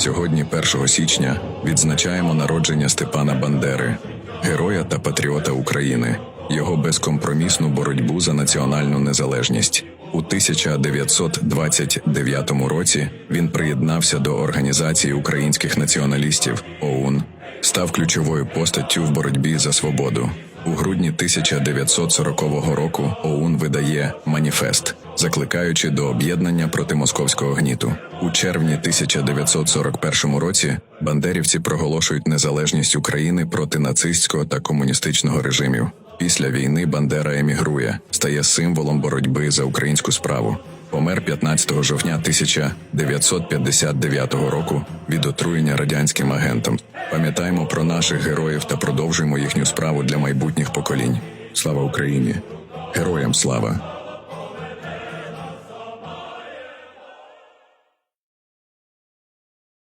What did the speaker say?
Сьогодні, 1 січня, відзначаємо народження Степана Бандери, героя та патріота України, його безкомпромісну боротьбу за національну незалежність. У 1929 році він приєднався до Організації українських націоналістів ОУН, став ключовою постаттю в боротьбі за свободу. У грудні 1940 року ОУН видає маніфест, закликаючи до об'єднання проти московського гніту. У червні 1941 році бандерівці проголошують незалежність України проти нацистського та комуністичного режимів. Після війни Бандера емігрує, стає символом боротьби за українську справу. Помер 15 жовтня 1959 року від отруєння радянським агентом. Пам'ятаємо про наших героїв та продовжуємо їхню справу для майбутніх поколінь. Слава Україні! Героям слава!